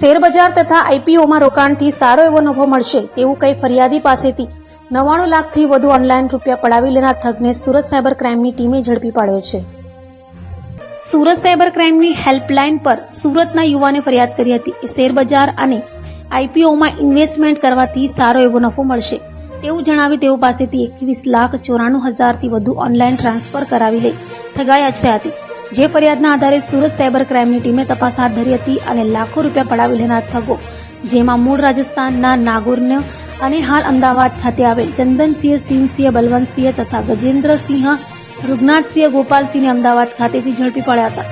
શેરબજાર તથા આઈપીઓમાં રોકાણથી સારો એવો નફો મળશે તેવું કઈ ફરિયાદી પાસેથી નવ્વાણું લાખથી વધુ ઓનલાઈન રૂપિયા પડાવી લેનાર ઠગને સુરત સાયબર ક્રાઇમની ટીમે ઝડપી પાડ્યો છે. સુરત સાયબર ક્રાઇમની હેલ્પલાઇન પર સુરતના યુવાને ફરિયાદ કરી હતી કે શેરબજાર અને આઈપીઓમાં ઇન્વેસ્ટમેન્ટ કરવાથી સારો એવો નફો મળશે તેવું જણાવી તેઓ પાસેથી એકવીસ લાખ ચોરાણું હજારથી વધુ ઓનલાઈન ટ્રાન્સફર કરાવી લઈ ઠગાઈ આચર્યા હતી. જે ફરિયાદના આધારે સુરત સાયબર ક્રાઇમની ટીમે તપાસ હાથ ધરી હતી અને લાખો રૂપિયા પડાવી લેનાર થગો જેમાં મૂળ રાજસ્થાનના નાગોરને અને હાલ અમદાવાદ ખાતે આવેલ ચંદનસિંહ, સિંહસિંહ, બલવંતસિંહ તથા ગજેન્દ્રસિંહ, રૂગનાથસિંહ, ગોપાલસિંહને અમદાવાદ ખાતેથી ઝડપી પડ્યા હતા.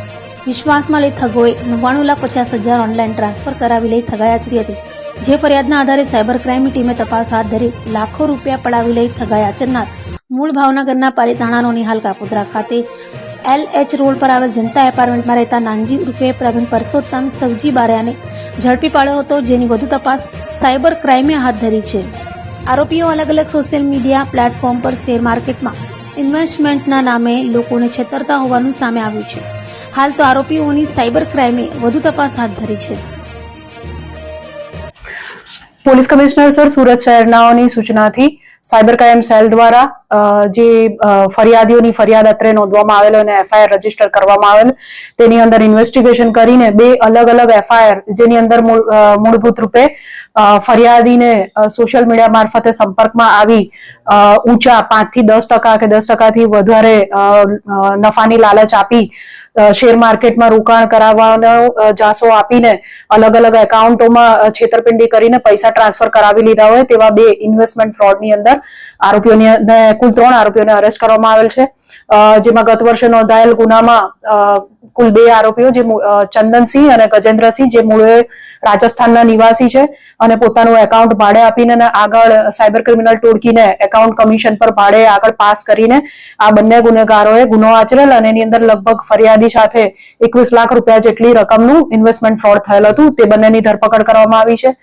વિશ્વાસમાં લઈ થગોએ નવ્વાણું લાખ પચાસ હજાર ઓનલાઈન ટ્રાન્સફર કરાવી લઈ ઠગાઈ આચરી હતી. જે ફરિયાદના આધારે સાયબર ક્રાઇમની ટીમે તપાસ હાથ ધરી લાખો રૂપિયા પડાવી લઈ ઠગાઈ આચરનાર મૂળ ભાવનગરના પાલીતાણાનો નિહાલ કાપોદ્રા ખાતે એલ એચ રોડ પર આવેલ જનતા એપાર્ટમેન્ટમાં રહેતા નાનજી ઉર્ફે પ્રવીણ પરસોત્તમ સવજી બારિયાને ઝડપી પાડ્યો હતો, જેની વધુ તપાસ સાયબર ક્રાઇમે હાથ ધરી છે. આરોપીઓ અલગ અલગ સોશિયલ મીડિયા પ્લેટફોર્મ પર શેર માર્કેટમાં ઇન્વેસ્ટમેન્ટના નામે લોકોને છેતરતા હોવાનું સામે આવ્યું છે. હાલ તો આરોપીઓની સાયબર ક્રાઇમે વધુ તપાસ હાથ ધરી છે. પોલીસ કમિશનર સર સુરત શહેરનાઓની સૂચનાથી સાયબર ક્રાઇમ સેલ દ્વારા જે ફરિયાદીઓની ફરિયાદ અત્રે નોંધવામાં આવેલો અને એફઆઈઆર રજિસ્ટર કરવામાં આવેલ, તેની અંદર ઇન્વેસ્ટિગેશન કરીને બે અલગ અલગ એફઆઈઆર, જેની અંદર મૂળભૂત રૂપે ફરિયાદીને સોશિયલ મીડિયા મારફતે સંપર્કમાં આવી ઊંચા પાંચથી દસ ટકા કે દસ ટકાથી વધારે નફાની લાલચ આપી શેર માર્કેટમાં રોકાણ કરાવવાનો જાસો આપીને અલગ અલગ એકાઉન્ટોમાં છેતરપિંડી કરીને પૈસા ટ્રાન્સફર કરાવી લીધા હોય, તેવા બે ઇન્વેસ્ટમેન્ટ ફ્રોડની અંદર આરોપીઓને કુલ ત્રણ આરોપીઓને અરેસ્ટ કરવામાં આવેલ છે. જેમાં ગત વર્ષે નોંધાયેલ ગુનામાં કુલ બે આરોપીઓ, જે ચંદનસિંહ અને ગજેન્દ્રસિંહ, જે મૂળે રાજસ્થાનના નિવાસી છે અને પોતાનું એકાઉન્ટ ભાડે આપીને આગળ સાયબર ક્રિમિનલ ટોળકીને એકાઉન્ટ કમિશન પર ભાડે આગળ પાસ કરીને આ બંને ગુનેગારોએ ગુનો આચરેલ અને એની અંદર લગભગ ફરિયાદી સાથે એકવીસ લાખ રૂપિયા જેટલી રકમનું ઇન્વેસ્ટમેન્ટ ફ્રોડ થયેલ હતું. તે બંનેની ધરપકડ કરવામાં આવી છે.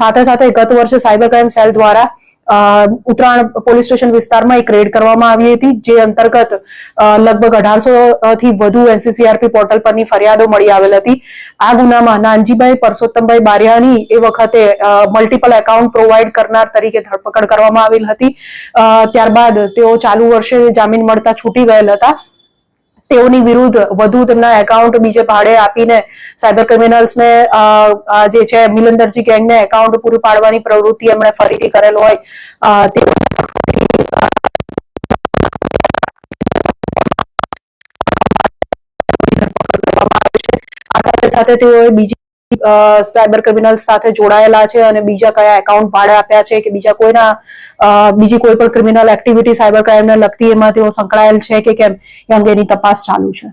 સાથે સાથે ગત વર્ષે સાયબર ક્રાઇમ સેલ દ્વારા ઉત્તરાયણ પોલીસ સ્ટેશન વિસ્તારમાં એક રેડ કરવામાં આવી હતી, જે અંતર્ગત લગભગ અઢારસો થી વધુ એનસીસીઆરપી પોર્ટલ પરની ફરિયાદો મળી આવેલ હતી. આ ગુનામાં નાનજીભાઈ પરસોત્તમભાઈ બારિયાની એ વખતે મલ્ટિપલ એકાઉન્ટ પ્રોવાઈડ કરનાર તરીકે ધરપકડ કરવામાં આવેલ હતી. ત્યારબાદ તેઓ ચાલુ વર્ષે જામીન મળતા છૂટી ગયેલ હતા. તેઓની વિરુદ્ધ વધુ તેમના એકાઉન્ટ બીજે ભાડે આપીને સાયબર ક્રિમિનલ્સને જે છે મિલંદરજી ગેંગને એકાઉન્ટ પૂરું પાડવાની પ્રવૃત્તિ એમણે ફરીથી કરેલ હોય તે સાથે સાથે તેઓએ બીજી સાયબર ક્રિમિનલ સાથે જોડાયેલા છે અને બીજા કયા એકાઉન્ટ ભાડે આપ્યા છે કે બીજા કોઈના બીજી કોઈ પણ ક્રિમિનલ એક્ટિવિટી સાયબર ક્રાઇમને લગતી એમાં તેઓ સંકળાયેલ છે કે કેમ, એ અંગેની તપાસ ચાલુ છે.